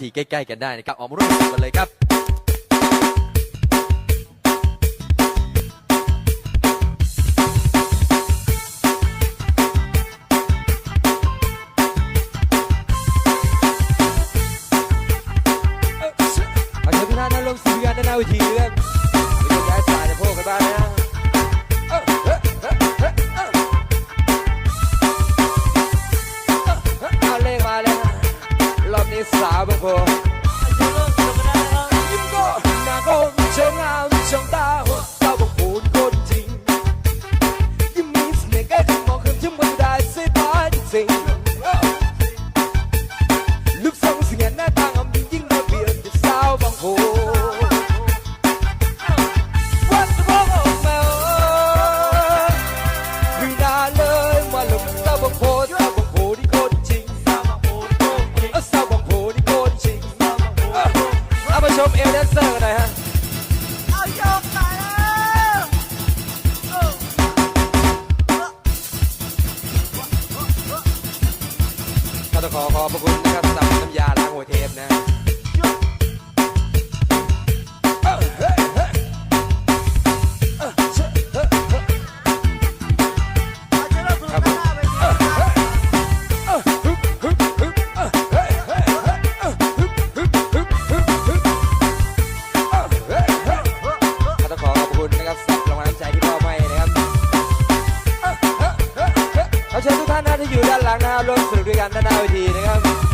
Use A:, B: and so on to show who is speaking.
A: ที่ใกล้ๆกันได้นะครับออกมาร่วมกันเลยครับ
B: เอาเชิญทุกท่านนั่งลงสู่กันด้านหน้าเวทีครับมีการย้ายสายในพวกกันบ้างนะ รอบนี้สาวบางคนยิ้มก็หน้าก็เชิงงามเชิง ชมเอลแดนเซอร์กันหน่อยฮะก็ต้องขอขอบพระคุณนะครับสำหรับน้ำยาล้างหัวเทปนะ ขอเชิญทุกท่านนะที่อยู่ด้านหลังนะครับร่วมสนุกด้วยกันด้านหน้าเวทีนะครับ